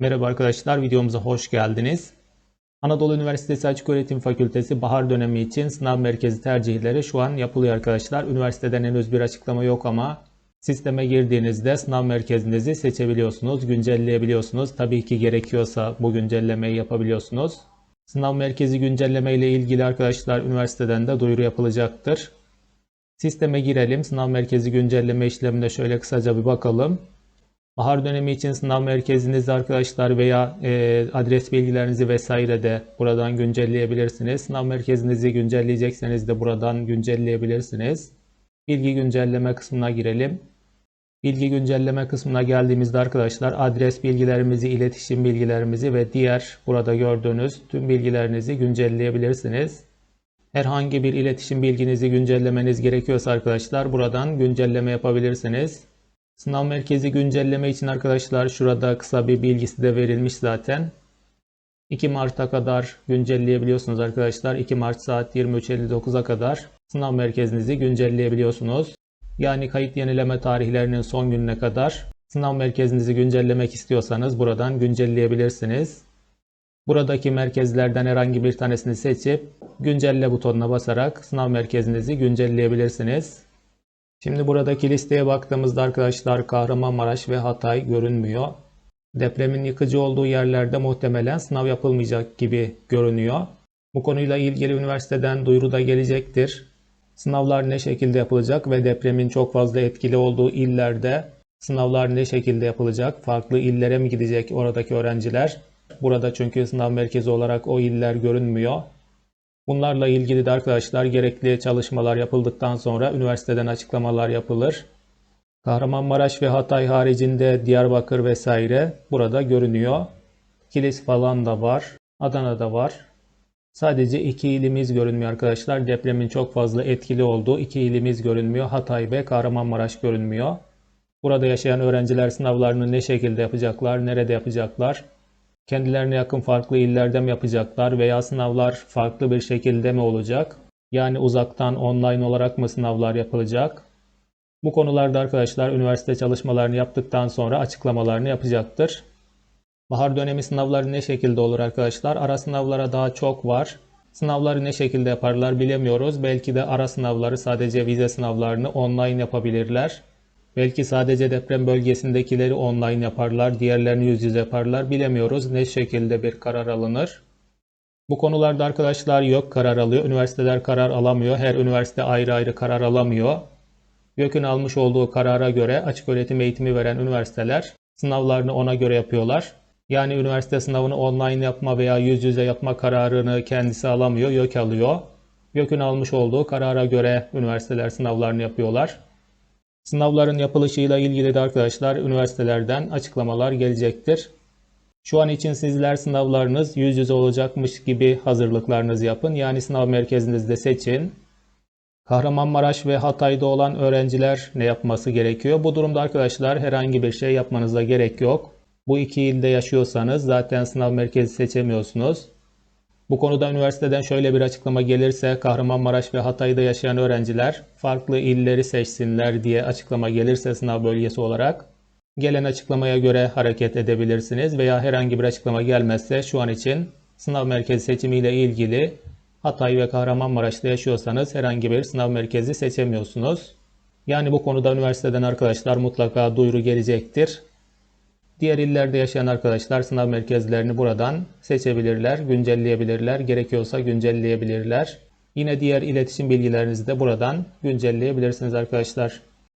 Merhaba arkadaşlar, videomuza hoş geldiniz. Anadolu Üniversitesi Açıköğretim Fakültesi bahar dönemi için sınav merkezi tercihleri şu an yapılıyor arkadaşlar. Üniversiteden henüz bir açıklama yok ama sisteme girdiğinizde sınav merkezinizi seçebiliyorsunuz, güncelleyebiliyorsunuz. Tabii ki gerekiyorsa bu güncellemeyi yapabiliyorsunuz. Sınav merkezi güncelleme ile ilgili arkadaşlar üniversiteden de duyuru yapılacaktır. Sisteme girelim. Sınav merkezi güncelleme işlemine şöyle kısaca bir bakalım. Bahar dönemi için sınav merkezinizi arkadaşlar veya e, adres bilgilerinizi vesaire de buradan güncelleyebilirsiniz. Sınav merkezinizi güncelleyecekseniz de buradan güncelleyebilirsiniz. Bilgi güncelleme kısmına girelim. Bilgi güncelleme kısmına geldiğimizde arkadaşlar adres bilgilerimizi, iletişim bilgilerimizi ve diğer burada gördüğünüz tüm bilgilerinizi güncelleyebilirsiniz. Herhangi bir iletişim bilginizi güncellemeniz gerekiyorsa arkadaşlar buradan güncelleme yapabilirsiniz. Sınav merkezi güncelleme için arkadaşlar şurada kısa bir bilgisi de verilmiş zaten. 2 Mart'a kadar güncelleyebiliyorsunuz arkadaşlar. 2 Mart saat 23.59'a kadar sınav merkezinizi güncelleyebiliyorsunuz. Yani kayıt yenileme tarihlerinin son gününe kadar sınav merkezinizi güncellemek istiyorsanız buradan güncelleyebilirsiniz. Buradaki merkezlerden herhangi bir tanesini seçip güncelle butonuna basarak sınav merkezinizi güncelleyebilirsiniz. Şimdi buradaki listeye baktığımızda arkadaşlar Kahramanmaraş ve Hatay görünmüyor. Depremin yıkıcı olduğu yerlerde muhtemelen sınav yapılmayacak gibi görünüyor. Bu konuyla ilgili üniversiteden duyuru da gelecektir. Sınavlar ne şekilde yapılacak ve depremin çok fazla etkili olduğu illerde sınavlar ne şekilde yapılacak? Farklı illere mi gidecek oradaki öğrenciler? Burada çünkü sınav merkezi olarak o iller görünmüyor. Bunlarla ilgili de arkadaşlar gerekli çalışmalar yapıldıktan sonra üniversiteden açıklamalar yapılır. Kahramanmaraş ve Hatay haricinde Diyarbakır vesaire burada görünüyor. Kilis falan da var. Adana'da var. Sadece iki ilimiz görünmüyor arkadaşlar. Depremin çok fazla etkili olduğu iki ilimiz görünmüyor. Hatay ve Kahramanmaraş görünmüyor. Burada yaşayan öğrenciler sınavlarını ne şekilde yapacaklar, nerede yapacaklar? Kendilerine yakın farklı illerde mi yapacaklar veya sınavlar farklı bir şekilde mi olacak? Yani uzaktan online olarak mı sınavlar yapılacak? Bu konularda arkadaşlar üniversite çalışmalarını yaptıktan sonra açıklamalarını yapacaktır. Bahar dönemi sınavları ne şekilde olur arkadaşlar? Ara sınavlara daha çok var. Sınavları ne şekilde yaparlar bilemiyoruz. Belki de ara sınavları sadece vize sınavlarını online yapabilirler. Belki sadece deprem bölgesindekileri online yaparlar, diğerlerini yüz yüze yaparlar. Bilemiyoruz ne şekilde bir karar alınır. Bu konularda arkadaşlar yok karar alıyor. Üniversiteler karar alamıyor. Her üniversite ayrı ayrı karar alamıyor. YÖK'ün almış olduğu karara göre açık öğretim eğitimi veren üniversiteler sınavlarını ona göre yapıyorlar. Yani üniversite sınavını online yapma veya yüz yüze yapma kararını kendisi alamıyor, YÖK alıyor. YÖK'ün almış olduğu karara göre üniversiteler sınavlarını yapıyorlar. Sınavların yapılışıyla ilgili de arkadaşlar üniversitelerden açıklamalar gelecektir. Şu an için sizler sınavlarınız yüz yüze olacakmış gibi hazırlıklarınızı yapın. Yani sınav merkezinizde seçin. Kahramanmaraş ve Hatay'da olan öğrenciler ne yapması gerekiyor? Bu durumda arkadaşlar herhangi bir şey yapmanıza gerek yok. Bu iki ilde yaşıyorsanız zaten sınav merkezi seçemiyorsunuz. Bu konuda üniversiteden şöyle bir açıklama gelirse Kahramanmaraş ve Hatay'da yaşayan öğrenciler farklı illeri seçsinler diye açıklama gelirse sınav bölgesi olarak gelen açıklamaya göre hareket edebilirsiniz veya herhangi bir açıklama gelmezse şu an için sınav merkezi seçimiyle ilgili Hatay ve Kahramanmaraş'ta yaşıyorsanız herhangi bir sınav merkezi seçemiyorsunuz. Yani bu konuda üniversiteden arkadaşlar mutlaka duyuru gelecektir. Diğer illerde yaşayan arkadaşlar sınav merkezlerini buradan seçebilirler, güncelleyebilirler, gerekiyorsa güncelleyebilirler. Yine diğer iletişim bilgilerinizi de buradan güncelleyebilirsiniz arkadaşlar.